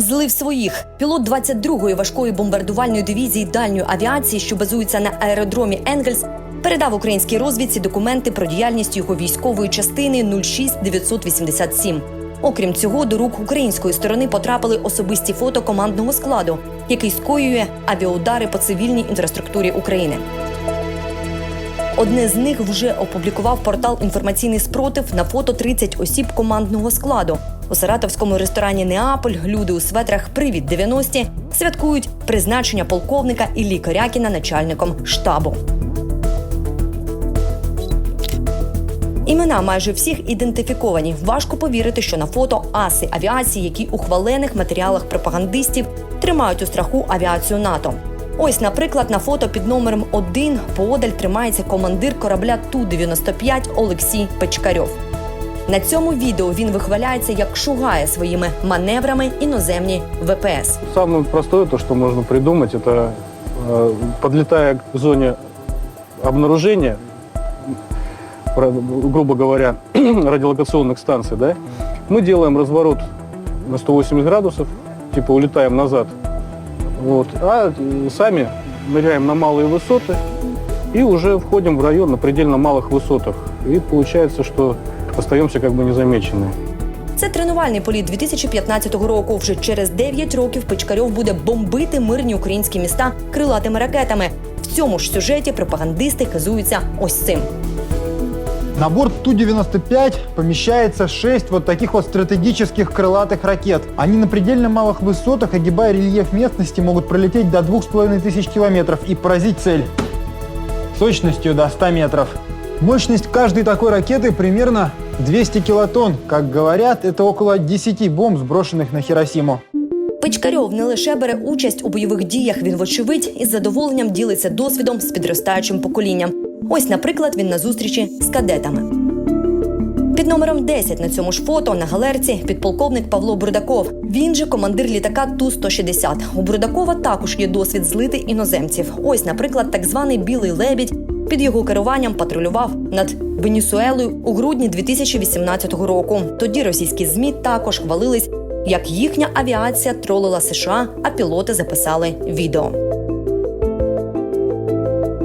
злив своїх. Пілот 22-ї важкої бомбардувальної дивізії дальньої авіації, що базується на аеродромі Енгельс, передав українській розвідці документи про діяльність його військової частини 06987. Окрім цього, до рук української сторони потрапили особисті фото командного складу, який скоює авіаудари по цивільній інфраструктурі України. Одне з них вже опублікував портал Інформаційний спротив на фото 30 осіб командного складу. У саратовському ресторані Неаполь люди у светрах Привіт 90-ті святкують призначення полковника Іллі Корякіна начальником штабу. Імена майже всіх ідентифіковані. Важко повірити, що на фото аси авіації, які у хвалених матеріалах пропагандистів тримають у страху авіацію НАТО. Ось, наприклад, на фото під номером 1 поодаль тримається командир корабля Ту-95 Олексій Печкарьов. На цьому відео він вихваляється, як шугає своїми маневрами іноземні ВПС. Самое простое, то, что можно придумать, это э, подлетая к зоне обнаружения, про- грубо говоря, радиолокационных станций, да, мы делаем разворот на 180 градусов, типа улетаем назад, вот, а э, сами ныряем на малые высоты и уже входим в район на предельно малых высотах. И получается, что остаемся как бы незамеченными. Це тренувальний політ 2015 року. Вже через 9 років Печкарьов буде бомбити мирні українські міста крилатими ракетами. В цьому ж сюжеті пропагандисти хизуються ось цим. На борт Ту-95 помещается 6 вот таких вот стратегических крылатых ракет. Они на предельно малых высотах, огибая рельеф местности, могут пролететь до 2500 километров и поразить цель точностью до 100 метров. Мощность каждой такой ракеты примерно 200 килотонн. Как говорят, это около 10 бомб, сброшенных на Хиросиму. Печкарьов не лише бере участь у бойових діях, він, вочевидь, із задоволенням ділиться досвідом з підростаючим поколінням. Ось, наприклад, він на зустрічі з кадетами. Під номером 10 на цьому ж фото на галерці підполковник Павло Бурдаков. Він же командир літака Ту-160. У Бурдакова також є досвід злити іноземців. Ось, наприклад, так званий білий лебідь під його керуванням патрулював над Венесуелою у грудні 2018 року. Тоді російські змі також хвалились, як їхня авіація тролила США, а пілоти записали відео.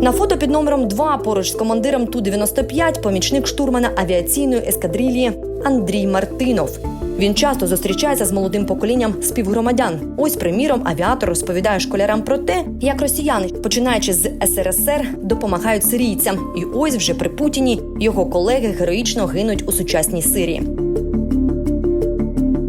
На фото під номером 2 поруч з командиром Ту-95 помічник штурмана авіаційної ескадрилії Андрій Мартинов. Він часто зустрічається з молодим поколінням співгромадян. Ось, приміром, авіатор розповідає школярам про те, як росіяни, починаючи з СРСР, допомагають сирійцям. І ось вже при Путіні його колеги героїчно гинуть у сучасній Сирії.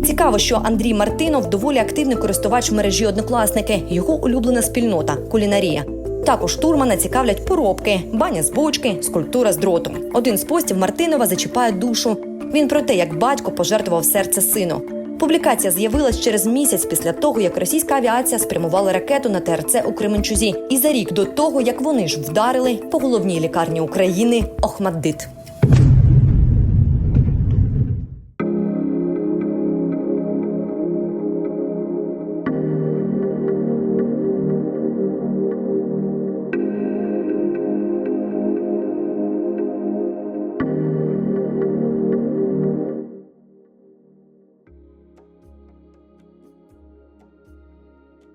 Цікаво, що Андрій Мартинов доволі активний користувач мережі однокласники. Його улюблена спільнота кулінарія. Також штурмана цікавлять поробки, баня з бочки, скульптура з дроту. Один з постів Мартинова зачіпає душу. Він про те, як батько пожертвував серце сину. Публікація з'явилась через місяць після того, як російська авіація спрямувала ракету на ТРЦ у Кременчузі, і за рік до того, як вони ж вдарили по головній лікарні України Охмаддит.